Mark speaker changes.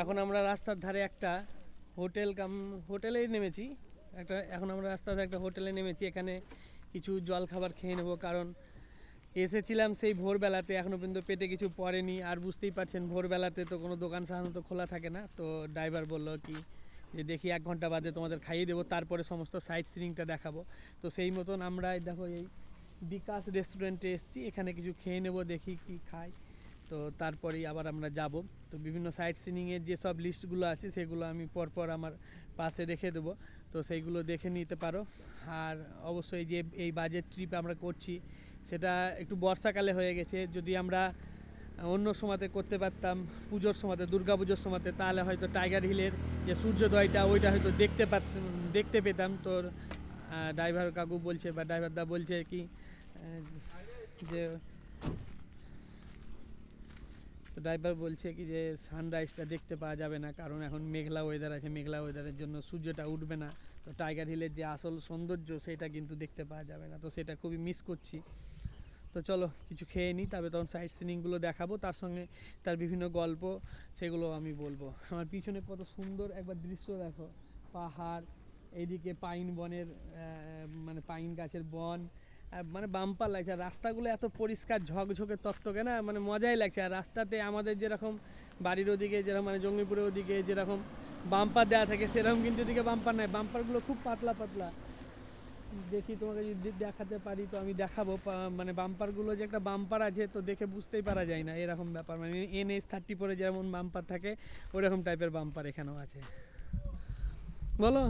Speaker 1: এখন আমরা রাস্তার ধারে একটা হোটেল কাম, হোটেলেই নেমেছি। একটা, এখন আমরা রাস্তার ধারে একটা হোটেলে নেমেছি। এখানে কিছু জল খাবার খেয়ে নেব, কারণ এসেছিলাম সেই ভোরবেলাতে এখনও পর্যন্ত পেটে কিছু পড়েনি। আর বুঝতেই পারছেন, ভোরবেলাতে তো কোনো দোকান সাধারণত খোলা থাকে না। তো ড্রাইভার বলল কি, যে দেখি এক ঘণ্টা বাদে তোমাদের খাইয়ে দেবো, তারপরে সমস্ত সাইট সিনিংটা দেখাবো। তো সেই মতন আমরা দেখো, এই বিকাশ রেস্টুরেন্টে এসেছি। এখানে কিছু খেয়ে নেব, দেখি কি খাই তো তারপরেই আবার আমরা যাব। তো বিভিন্ন সাইট সিনিংয়ের যে সব লিস্টগুলো আছে, সেগুলো আমি পরপর আমার পাশে রেখে দেবো। তো সেইগুলো দেখে নিতে পারো। আর অবশ্যই যে এই বাজেট ট্রিপ আমরা করছি, সেটা একটু বর্ষাকালে হয়ে গেছে। যদি আমরা অন্য সময়তে করতে পারতাম, পুজোর সময়তে, দুর্গা পুজোর সময়তে, তাহলে হয়তো টাইগার হিলের যে সূর্যোদয়টা, ওইটা হয়তো দেখতে পারতাম দেখতে পেতাম। তোর ড্রাইভার কাকু বলছে বা ড্রাইভার দা বলছে কি যে তো ড্রাইভার বলছে কি যে সানরাইজটা দেখতে পাওয়া যাবে না, কারণ এখন মেঘলা ওয়েদার আছে, মেঘলা ওয়েদারের জন্য সূর্যটা উঠবে না। তো টাইগার হিলের যে আসল সৌন্দর্য, সেটা কিন্তু দেখতে পাওয়া যাবে না। তো সেটা খুবই মিস করছি। তো চলো, কিছু খেয়ে নিই তবে তখন সাইট সিনিংগুলো দেখাবো। তার সঙ্গে তার বিভিন্ন গল্প, সেগুলো আমি বলব। আমার পিছনে কত সুন্দর একবার দৃশ্য দেখো। পাহাড় এইদিকে পাইন বনের মানে পাইন গাছের বন আর মানে বাম্পার লাগছে। আর রাস্তাগুলো এত পরিষ্কার, ঝকঝকে তত্ত্বকে না মানে মজাই লাগছে। আর রাস্তাতে আমাদের যেরকম বাড়ির ওদিকে, যেরকম মানে জঙ্গিপুরের ওদিকে যেরকম বাম্পার দেওয়া থাকে, সেরকম কিন্তু এদিকে বাম্পার নাই। বাম্পারগুলো খুব পাতলা পাতলা। দেখি তোমাকে যদি দেখাতে পারি তো আমি দেখাবো। মানে বাম্পারগুলো যে একটা বাম্পার আছে, তো দেখে বুঝতেই পারা যায় না এরকম ব্যাপার। মানে এন এস থার্টি ফোরে যেমন বাম্পার থাকে, ওরকম টাইপের বাম্পার এখানেও আছে। বলো?